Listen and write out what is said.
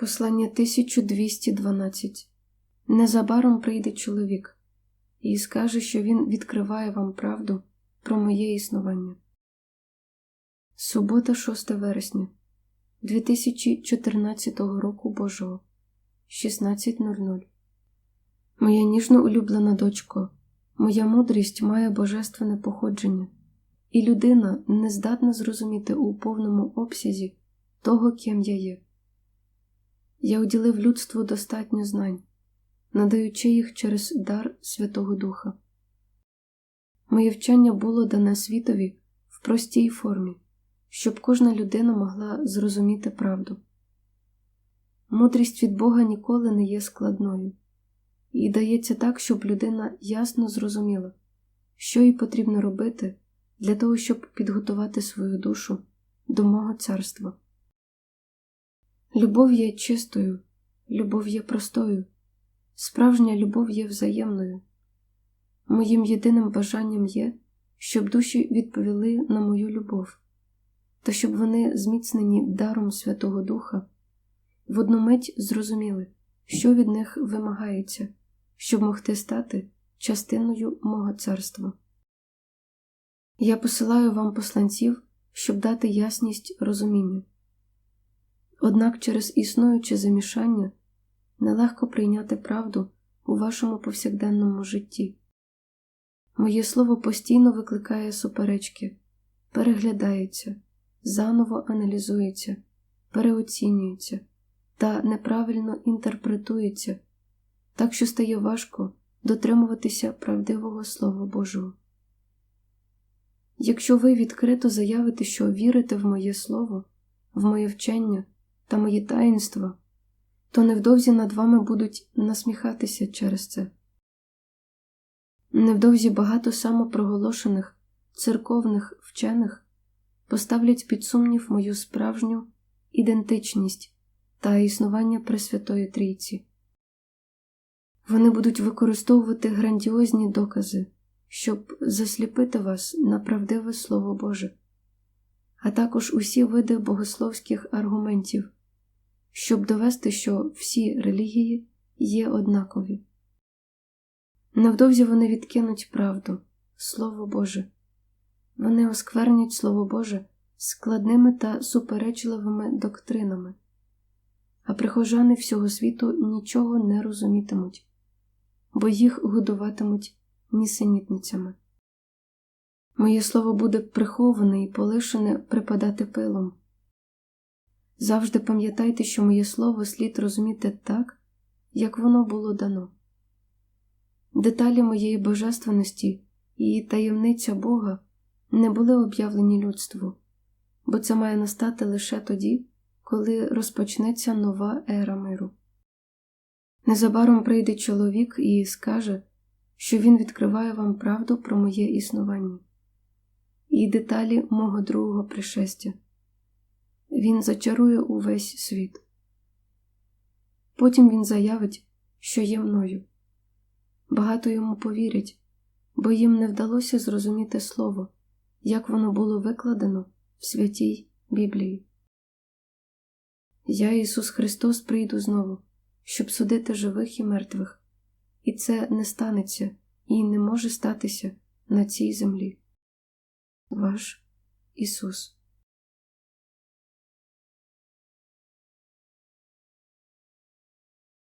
Послання 1212 Незабаром прийде чоловік і скаже, що він відкриває вам правду про моє існування. Субота, 6 вересня 2014 року Божого 16.00 Моя ніжно улюблена дочко, моя мудрість має божественне походження, і людина не здатна зрозуміти у повному обсязі того, ким я є. Я уділив людству достатньо знань, надаючи їх через дар Святого Духа. Моє вчення було дане світові в простій формі, щоб кожна людина могла зрозуміти правду. Мудрість від Бога ніколи не є складною, і дається так, щоб людина ясно зрозуміла, що їй потрібно робити для того, щоб підготувати свою душу до мого царства. Любов є чистою, любов є простою, справжня любов є взаємною. Моїм єдиним бажанням є, щоб душі відповіли на мою любов, та щоб вони, зміцнені даром Святого Духа, в одну мить зрозуміли, що від них вимагається, щоб могти стати частиною мого царства. Я посилаю вам посланців, щоб дати ясність розуміння. Однак через існуюче замішання нелегко прийняти правду у вашому повсякденному житті. Моє слово постійно викликає суперечки, переглядається, заново аналізується, переоцінюється та неправильно інтерпретується, так що стає важко дотримуватися правдивого Слова Божого. Якщо ви відкрито заявите, що вірите в моє слово, в моє вчення та мої таїнства, то невдовзі над вами будуть насміхатися через це. Невдовзі багато самопроголошених церковних вчених поставлять під сумнів мою справжню ідентичність та існування Пресвятої Трійці. Вони будуть використовувати грандіозні докази, щоб засліпити вас на правдиве Слово Боже, а також усі види богословських аргументів, щоб довести, що всі релігії є однакові. Невдовзі вони відкинуть правду, Слово Боже, вони осквернять Слово Боже складними та суперечливими доктринами, а прихожани всього світу нічого не розумітимуть, бо їх годуватимуть нісенітницями. Моє слово буде приховане і полишене припадати пилом. Завжди пам'ятайте, що моє слово слід розуміти так, як воно було дано. Деталі моєї божественності і таємниця Бога не були об'явлені людству, бо це має настати лише тоді, коли розпочнеться нова ера миру. Незабаром прийде чоловік і скаже, що він відкриває вам правду про моє існування і деталі мого другого пришестя. Він зачарує увесь світ. Потім він заявить, що є мною. Багато йому повірять, бо їм не вдалося зрозуміти слово, як воно було викладено в святій Біблії. Я, Ісус Христос, прийду знову, щоб судити живих і мертвих, і це не станеться і не може статися на цій землі. Ваш Ісус.